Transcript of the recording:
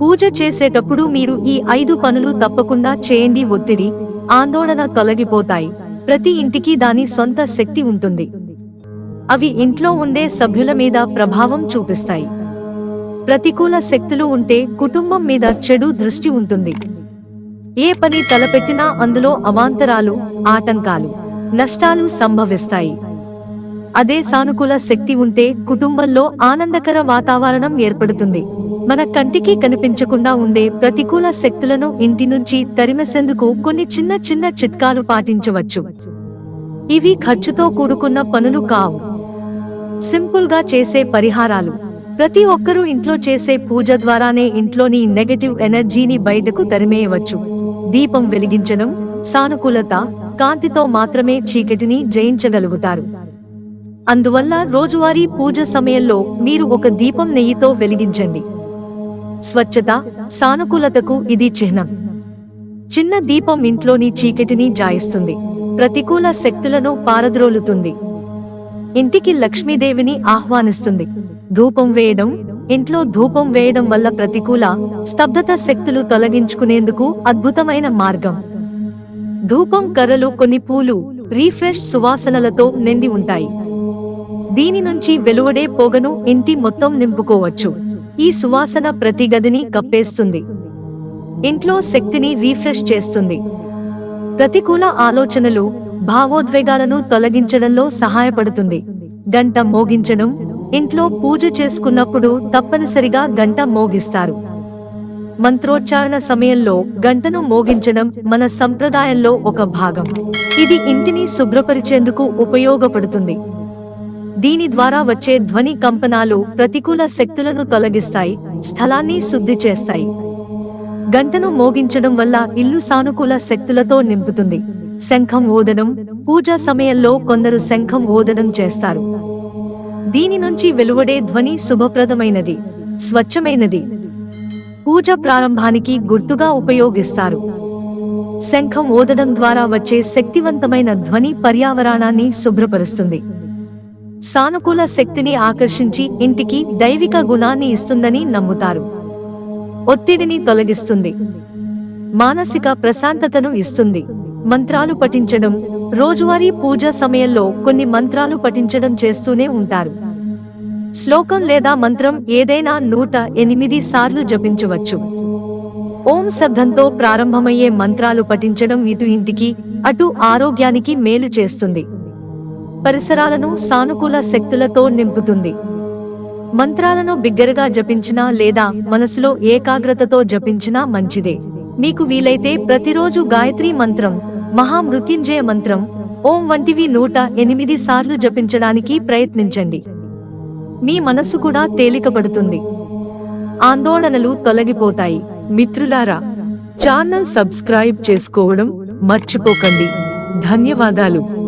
పూజ చేసేటప్పుడు మీరు ఈ ఐదు పనులు తప్పకుండా చేయండి ఒత్తిడి ఆందోళన తొలగిపోతాయి. ప్రతి ఇంటికి దాని సొంత శక్తి ఉంటుంది. అవి ఇంట్లో ఉండే సభ్యుల మీద ప్రభావం చూపిస్తాయి. ప్రతికూల శక్తులు ఉంటే కుటుంబం మీద చెడు దృష్టి ఉంటుంది. ఏ పని తలపెట్టినా అందులో అవాంతరాలు ఆటంకాలు నష్టాలు సంభవిస్తాయి. అదే సానుకూల శక్తి ఉంటే కుటుంబంలో ఆనందకర వాతావరణం ఏర్పడుతుంది. మన కంటికి కనిపించకుండా ఉండే ప్రతికూల శక్తులను ఇంటి నుంచి తరిమేసేందుకు కొన్ని చిన్న చిన్న చిట్కాలు పాటించవచ్చు. ఇవి ఖర్చుతో కూడుకున్న పనులు కావు. సింపుల్గా చేసే పరిహారాలు. ప్రతి ఒక్కరూ ఇంట్లో చేసే పూజ ద్వారానే ఇంట్లోని నెగటివ్ ఎనర్జీని బయటకు తరిమేయవచ్చు. దీపం వెలిగించడం సానుకూలత కాంతితో మాత్రమే చీకటిని జయించగలుగుతారు. అందువల్ల రోజువారీ పూజ సమయంలో మీరు ఒక దీపం నెయ్యితో వెలిగించండి. స్వచ్ఛత సానుకూలతకు ఇది చిహ్నం. చిన్న దీపం ఇంట్లోని చీకటిని జాయిస్తుంది. ప్రతికూల శక్తులను పారద్రోలుతుంది. ఇంటికి లక్ష్మీదేవిని ఆహ్వానిస్తుంది. ధూపం వేయడం ఇంట్లో ధూపం వేయడం వల్ల ప్రతికూల స్తబ్దత శక్తులు తొలగించుకునేందుకు అద్భుతమైన మార్గం. ధూపం కర్రలు కొన్ని పూలు రీఫ్రెష్ సువాసనలతో నిండి ఉంటాయి. దీని నుంచి వెలువడే పొగను ఇంటి మొత్తం నింపుకోవచ్చు. ఈ సువాసన ప్రతి గదిని కప్పేస్తుంది. ఇంట్లో శక్తిని రీఫ్రెష్ చేస్తుంది. ప్రతికూల ఆలోచనలు భావోద్వేగాలను తొలగించడంలో సహాయపడుతుంది. గంట మోగించడం ఇంట్లో పూజ చేసుకున్నప్పుడు తప్పనిసరిగా గంట మోగిస్తారు. మంత్రోచ్చారణ సమయంలో గంటను మోగించడం మన సంప్రదాయంలో ఒక భాగం. ఇది ఇంటిని శుభ్రపరిచేందుకు ఉపయోగపడుతుంది. దీని ద్వారా వచ్చే ధ్వని కంపనాలు ప్రతికూల శక్తులను తొలగిస్తాయి స్థలాన్ని శుద్ధి చేస్తాయి. గంటను మోగించడం వల్ల ఇల్లు సానుకూల శక్తులతో నింపుతుంది. శంఖం ఓదడం పూజా సమయంలో కొందరు శంఖం ఓదడం చేస్తారు. దీని నుంచి వెలువడే ధ్వని శుభప్రదమైనది స్వచ్ఛమైనది. పూజ ప్రారంభానికి గుర్తుగా ఉపయోగిస్తారు. శంఖం ఓదడం ద్వారా వచ్చే శక్తివంతమైన ధ్వని పర్యావరణాన్ని శుభ్రపరుస్తుంది. సానుకూల శక్తిని ఆకర్షించి ఇంటికి దైవిక గుణాన్ని ఇస్తుందని నమ్ముతారు. ఒత్తిడిని తొలగిస్తుంది. మానసిక ప్రశాంతతను ఇస్తుంది. మంత్రాలు పఠించడం రోజువారీ పూజ సమయంలో కొన్ని మంత్రాలు పఠించడం చేస్తూనే ఉంటారు. శ్లోకం లేదా మంత్రం ఏదైనా నూట ఎనిమిది సార్లు జపించవచ్చు. ఓం శబ్దంతో ప్రారంభమయ్యే మంత్రాలు పఠించడం ఇటు ఇంటికి అటు ఆరోగ్యానికి మేలు చేస్తుంది. పరిసరాలను సానుకూల శక్తులతో నింపుతుంది. మంత్రాలను బిగ్గరగా జపించినా లేదా మనసులో ఏకాగ్రతతో జపించినా మంచిదే. మీకు వీలైతే ప్రతిరోజు గాయత్రి మంత్రం మహామృత్యుంజయ మంత్రం ఓం వంటివి నూట ఎనిమిది సార్లు జపించడానికి ప్రయత్నించండి. మీ మనస్సు కూడా తేలికపడుతుంది. ఆందోళనలు తొలగిపోతాయి. మిత్రులారా ఛానల్ సబ్స్క్రైబ్ చేసుకోవడం మర్చిపోకండి. ధన్యవాదాలు.